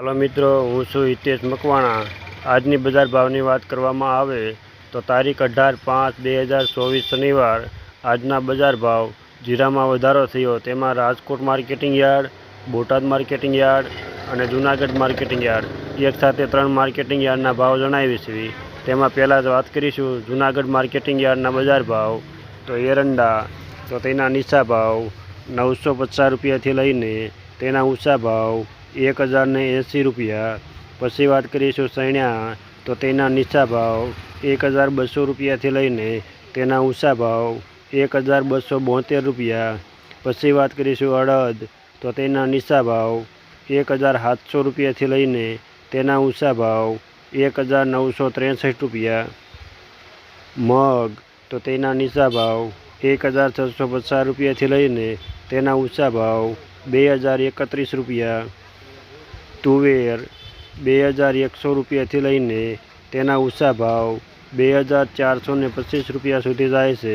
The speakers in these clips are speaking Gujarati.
હાલો મિત્રો, હું છું હિતેશ મકવાણા. આજની બજાર ભાવની વાત કરવામાં આવે તો તારીખ અઢાર પાંચ બે હજાર ચોવીસ શનિવાર આજના બજાર ભાવ જીરામાં વધારો થયો. તેમાં Rajkot marketing yard, Botad marketing yard અને જૂનાગઢ માર્કેટિંગ યાર્ડ એક સાથે ત્રણ માર્કેટિંગ યાર્ડના ભાવ જણાવી છે. તેમાં પહેલાં જ વાત કરીશું જૂનાગઢ માર્કેટિંગ યાર્ડના બજાર ભાવ. તો એરંડા, તો તેના નીચા ભાવ નવસો પચાસ રૂપિયાથી લઈને તેના ઊંચા ભાવ એક હજારને એંસી રૂપિયા. પછી વાત કરીશું સૈણ્યા, તો તેના નીચા ભાવ એક હજાર બસો રૂપિયાથી લઈને તેના ઊંચા ભાવ એક હજાર બસો બોતેર રૂપિયા. પછી વાત કરીશું અડદ, તો તેના નીચા ભાવ એક હજાર સાતસો રૂપિયાથી લઈને તેના ઊંચા ભાવ એક હજાર નવસો ત્રેસઠ રૂપિયા. મગ, તો તેના નીચા ભાવ એક હજાર છસો પચાસ રૂપિયાથી લઈને તેના ઊંચા ભાવ બે હજાર એકત્રીસ રૂપિયા. તુવેર બે હજાર એકસો રૂપિયાથી લઈને તેના ઊંચા ભાવ બે હજાર ચારસો ને પચીસ રૂપિયા સુધી જાય છે.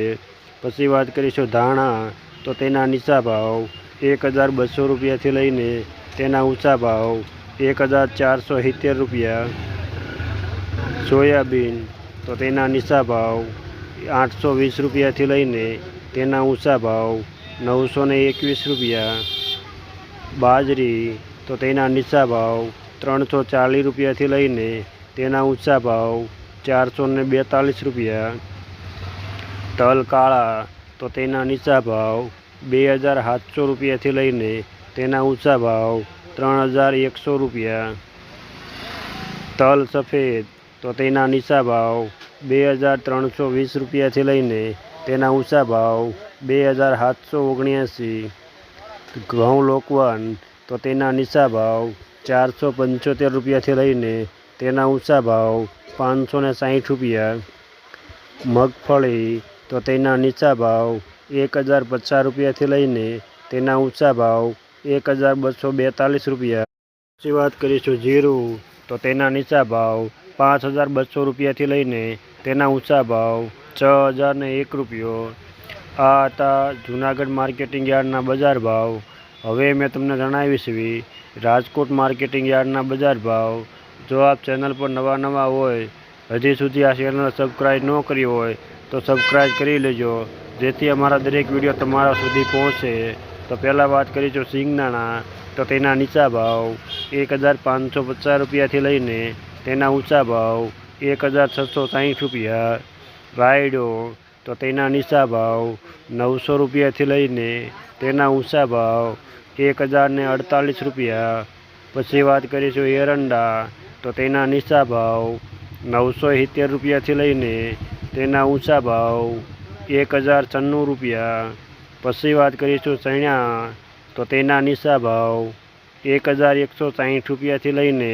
પછી વાત કરીશું ધાણા, તો તેના નીચા ભાવ એક હજાર બસો રૂપિયાથી લઈને તેના ઊંચા ભાવ એક હજાર ચારસો સિત્તેર રૂપિયા. સોયાબીન, તો તેના નીચા ભાવ આઠસો વીસ રૂપિયાથી લઈને તેના ઊંચા ભાવ નવસો એકવીસ રૂપિયા. બાજરી તો તેના નીચા ભાવ ત્રણસો ચાલીસ રૂપિયાથી લઈને તેના ઊંચા ભાવ ચારસો ને બેતાલીસ રૂપિયા. તલ કાળા, તો તેના નીચા ભાવ બે હજાર સાતસો રૂપિયાથી લઈને તેના ઊંચા ભાવ ત્રણ હજાર એકસો રૂપિયા. તલ સફેદ, તો તેના નીચા ભાવ બે હજાર ત્રણસો વીસ રૂપિયાથી લઈને તેના ઊંચા ભાવ બે હજાર સાતસો ઓગણ્યાસી. ઘઉં લોકવન તો તેના નીચા ભાવ ચારસો પંચોતેર રૂપિયાથી લઈને તેના ઊંચા ભાવ પાંચસો ને સાઠ રૂપિયા. મગફળી તો તેના નીચા ભાવ એક હજાર પચાસ રૂપિયાથી લઈને તેના ઊંચા ભાવ એક હજાર બસો બેતાલીસ રૂપિયા. પછી વાત કરીશું જીરું, તો તેના નીચા ભાવ પાંચ હજાર બસો રૂપિયાથી લઈને તેના ઊંચા ભાવ છ હજાર ને એક રૂપિયો. આ હતા જૂનાગઢ માર્કેટિંગ યાર્ડના બજાર ભાવ. હવે મેં તમને જણાવીશ એવી રાજકોટ માર્કેટિંગ યાર્ડના બજાર ભાવ, જો આપ ચેનલ પર નવા નવા હોય, હજી સુધી આ ચેનલ સબસ્ક્રાઈબ ન કરી હોય, તો સબસ્ક્રાઈબ કરી લેજો. જેથી અમારા દરેક વીડિયો તમારા સુધી પહોંચે. તો પહેલાં વાત કરીશું સિંગદાણા, તો તેના નીચા ભાવ એક હજાર પાંચસો પચાસ રૂપિયાથી લઈને તેના ઊંચા ભાવ એક હજાર છસો સાઠ રૂપિયા. રાયડો તો તેના નીચા ભાવ નવસો રૂપિયાથી લઈને તેના ઊંચા ભાવ એક હજારને અડતાલીસ રૂપિયા. પછી વાત કરીશું એરંડા, તો તેના નીચા ભાવ નવસો સિત્તેર રૂપિયાથી લઈને તેના ઊંચા ભાવ એક હજાર છન્નું રૂપિયા. પછી વાત કરીશું ચણ્યા તો તેના નીચા ભાવ એક હજાર એકસો સાઠ રૂપિયાથી લઈને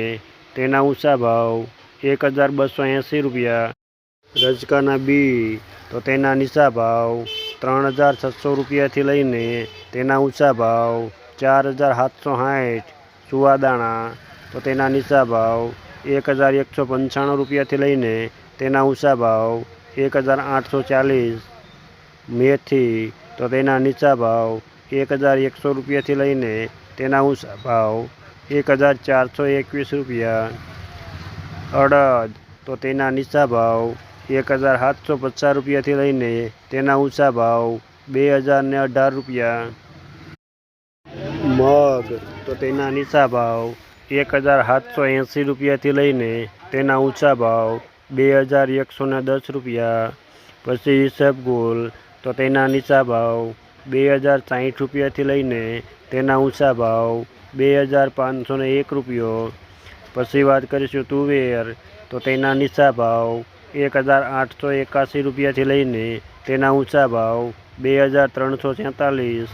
તેના ઊંચા ભાવ એક હજાર બસો એંસી રૂપિયા. રજકાના બી તો તેના નીચા ભાવ ત્રણ હજાર છસો રૂપિયાથી લઈને તેના ઊંચા ભાવ ચાર હજાર સાતસો સાઠ સુવાદાણા, તો તેના નીચા ભાવ એક હજાર એકસો પંચાણું રૂપિયાથી લઈને તેના ઊંચા ભાવ એક હજાર આઠસો ચાલીસ મેથી, તો તેના નીચા ભાવ એક હજાર એકસો રૂપિયાથી લઈને તેના ઊંચા ભાવ એક હજાર ચારસો એકવીસ રૂપિયા. અડદ, તો તેના નીચા ભાવ એક હજાર સાતસો પચાસ રૂપિયાથી લઈને તેના ઊંચા ભાવ બે હજાર ને અઢાર રૂપિયા. મગ, તો તેના નીચા ભાવ એક હજાર સાતસો એંસી રૂપિયાથી લઈને તેના ઊંચા ભાવ બે હજાર એકસો ને દસ રૂપિયા. પછી ઈસબગુલ તો તેના નીચા ભાવ બે હજાર સાહીઠ રૂપિયાથી લઈને તેના ઊંચા ભાવ બે હજાર પાંચસો ને એક રૂપિયો. પછી વાત કરીશું તુવેર, તો તેના નીચા ભાવ એક હજાર આઠસો એકાસી રૂપિયાથી લઈને તેના ઊંચા ભાવ બે હજાર ત્રણસો સેતાલીસ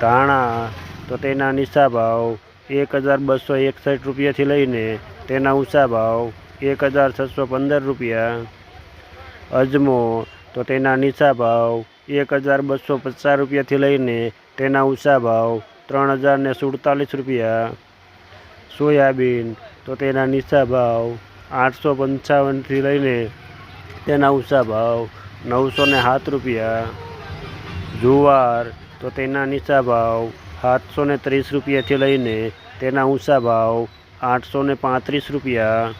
ધાણા, તો તેના નીચા ભાવ એક હજાર બસો એકસઠ રૂપિયાથી લઈને તેના ઊંચા ભાવ એક હજાર છસો પંદર રૂપિયા. અજમો, તો તેના નીચા ભાવ એક હજાર બસો પચાસ રૂપિયાથી લઈને તેના ઊંચા ભાવ ત્રણ હજાર ને સુડતાલીસ રૂપિયા. સોયાબીન, તો તેના નીચા ભાવ આઠસો પંચાવનથી લઈને તેના ઊંચા ભાવ, નવસો ને સાત રૂપિયા. જુવાર, તો તેના નીચા ભાવ, સાતસો ને ત્રીસ રૂપિયાથી લઈને તેના ઊંચા ભાવ, આઠસો ને પાંત્રીસ રૂપિયા.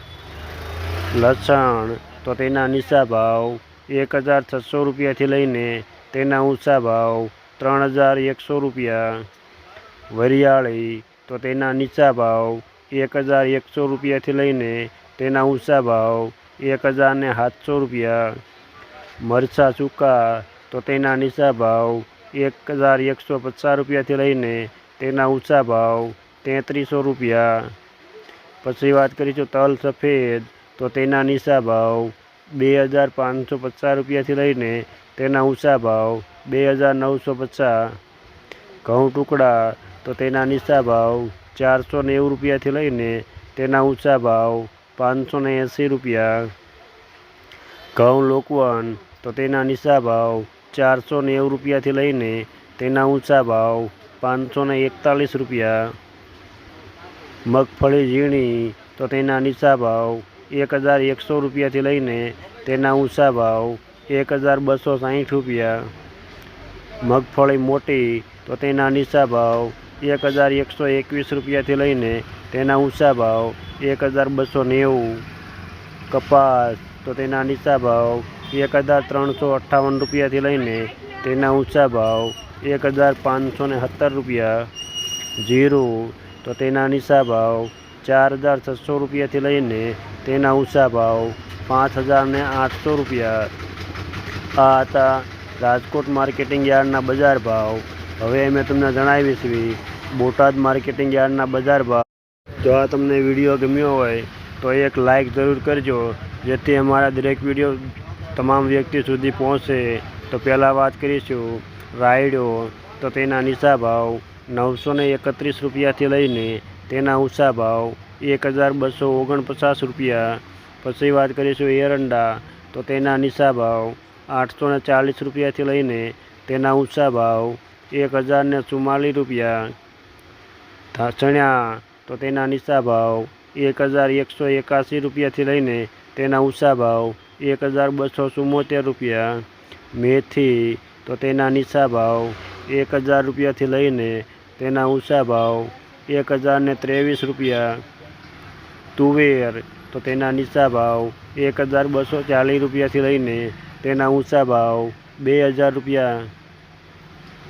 લસણ, તો તેના નીચા ભાવ, એક હજાર છસો રૂપિયાથી લઈને તેના ઊંચા ભાવ, ત્રણ હજાર એકસો રૂપિયા. વરિયાળી, તો તેના નીચા ભાવ, એક હજાર એકસો રૂપિયાથી લઈને તેના ઊંચા ભાવ એક હજાર ને સાતસો રૂપિયા. મરચાં સૂકા, તો તેના નીચા ભાવ એક હજાર એકસો પચાસ રૂપિયાથી લઈને તેના ઊંચા ભાવ તેત્રીસો રૂપિયા. પછી વાત કરીશું તલ સફેદ, તો તેના નીચા ભાવ બે હજાર પાંચસો પચાસ રૂપિયાથી લઈને તેના ઊંચા ભાવ બે હજાર નવસો પચાસ. ઘઉં ટુકડા, તો તેના નીચા ભાવ ચારસો નેવું રૂપિયાથી લઈને તેના ઊંચા ભાવ પાંચસો ને એંસી રૂપિયા. ઘઉં લોકવન, તો તેના નીચા ભાવ ચારસો નેવું રૂપિયાથી લઈને તેના ઊંચા ભાવ પાંચસો ને એકતાલીસ રૂપિયા. મગફળી ઝીણી, તો તેના નીચા ભાવ એક હજાર એકસો રૂપિયાથી લઈને તેના ઊંચા ભાવ એક હજાર બસો સાહીઠ રૂપિયા. મગફળી મોટી, તો તેના નીચા ભાવ એક હજાર એકસો એકવીસ રૂપિયાથી લઈને તેના ઊંચા ભાવ એક હજાર બસો નેવું, કપાસ, તો તેના નીચા ભાવ એક હજાર ત્રણસો અઠ્ઠાવન રૂપિયાથી લઈને તેના ઊંચા ભાવ એક હજાર પાંચસો ને સત્તર રૂપિયા. જીરું, તો તેના નીચા ભાવ ચાર હજાર છસો રૂપિયાથી લઈને તેના ઊંચા ભાવ પાંચ હજાર ને આઠસો રૂપિયા. આ હતા રાજકોટ માર્કેટિંગ યાર્ડના બજાર ભાવ. હવે મેં તમને જણાવીશ બોટાદ માર્કેટિંગ યાર્ડના બજાર ભાવ. જો આ તમને વીડિયો ગમ્યો હોય, તો એક લાઈક જરૂર કરજો. જેથી અમારા દરેક વીડિયો તમામ વ્યક્તિ સુધી પહોંચે. તો પહેલાં વાત કરીશું, રાયડો. તો તેના નીચા ભાવ નવસો ને એકત્રીસ રૂપિયાથી લઈને તેના ઊંચા ભાવ એક હજાર બસો ઓગણપચાસ રૂપિયા. પછી વાત કરીશું એરંડા. તો તેના નીચા ભાવ આઠસો ને ચાલીસ રૂપિયાથી લઈને તેના ઊંચા ભાવ એક હજાર ને રૂપિયા. ચણ્યા તો તેના નીચા ભાવ એક હજાર એકસો એકાસી રૂપિયાથી લઈને તેના ઊંચા ભાવ એક હજાર બસો ચુમ્મોતેર રૂપિયા. મેથી તો તેના નીચા ભાવ એક હજાર રૂપિયાથી લઈને તેના ઊંચા ભાવ એક હજાર ને ત્રેવીસ રૂપિયા. તુવેર તો તેના નીચા ભાવ એક હજાર બસો ચાલીસ રૂપિયાથી લઈને તેના ઊંચા ભાવ બે હજાર રૂપિયા.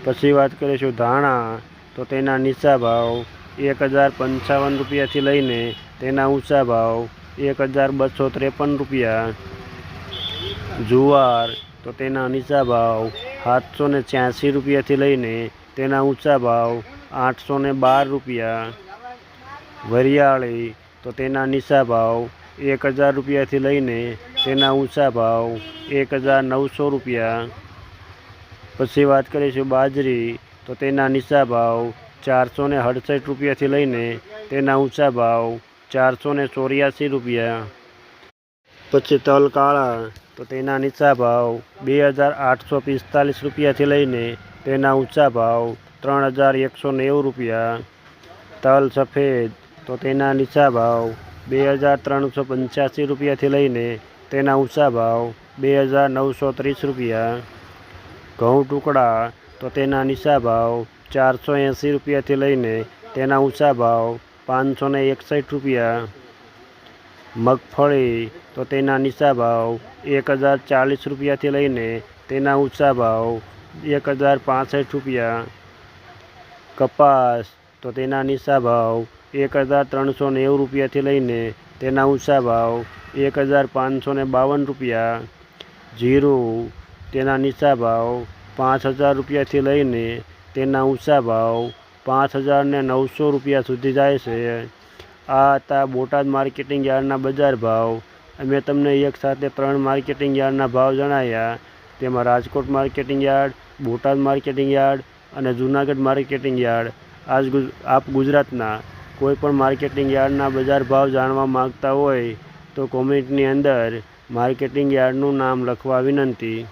પછી વાત કરીશું ધાણા તો તેના નીચા ભાવ એક હજાર પંચાવન રૂપિયાથી લઈને તેના ઊંચા ભાવ એક હજાર બસો ત્રેપન રૂપિયા. જુવાર, તો તેના નીચા ભાવ સાતસો ને છ્યાસી રૂપિયાથી લઈને તેના ઊંચા ભાવ આઠસો ને બાર રૂપિયા. વરિયાળી, તો તેના નીચા ભાવ એક હજાર રૂપિયાથી લઈને તેના ઊંચા ભાવ એક હજાર નવસો રૂપિયા. પછી વાત કરીશું બાજરી, તો તેના નીચા ભાવ ચારસો ને અડસઠ રૂપિયાથી લઈને તેના ઊંચા ભાવ ચારસો ને ચોર્યાસી રૂપિયા. પછી તલ કાળા, તો તેના નીચા ભાવ બે હજાર આઠસો પિસ્તાલીસ રૂપિયાથી લઈને તેના ઊંચા ભાવ ત્રણ હજાર એકસો નેવું રૂપિયા. તલ સફેદ, તો તેના નીચા ભાવ બે હજાર ત્રણસો પંચ્યાસી રૂપિયાથી લઈને તેના ઊંચા ભાવ બે હજાર નવસો ત્રીસ રૂપિયા. ઘઉં ટુકડા, તો તેના નીચા ભાવ ચારસો એંસી રૂપિયાથી લઈને તેના ઊંચા ભાવ પાંચસો ને એકસઠ રૂપિયા. મગફળી તો તેના નીચા ભાવ એક હજાર ચાલીસ રૂપિયાથી લઈને તેના ઊંચા ભાવ એક હજાર પાસઠ રૂપિયા. કપાસ તો તેના નીચા ભાવ એક હજાર ત્રણસો નેવું રૂપિયાથી લઈને તેના ઊંચા ભાવ એક હજાર પાંચસો ને બાવન રૂપિયા. જીરું તેના નીચા ભાવ પાંચ હજાર રૂપિયાથી લઈને તેના ઊંચા ભાવ પાંચ હજારને નવસો રૂપિયા સુધી જાય છે. આ હતા બોટાદ માર્કેટિંગ યાર્ડના બજાર ભાવ. અમે તમને એક સાથે ત્રણ માર્કેટિંગ યાર્ડના ભાવ જણાવ્યા તેમાં Rajkot marketing yard, Botad marketing yard અને જૂનાગઢ માર્કેટિંગ યાર્ડ. આજ ગુજ- આપ ગુજરાતના કોઈપણ માર્કેટિંગ યાર્ડના બજાર ભાવ જાણવા માગતા હોય તો કોમેન્ટની અંદર માર્કેટિંગ યાર્ડનું નામ લખવા વિનંતી.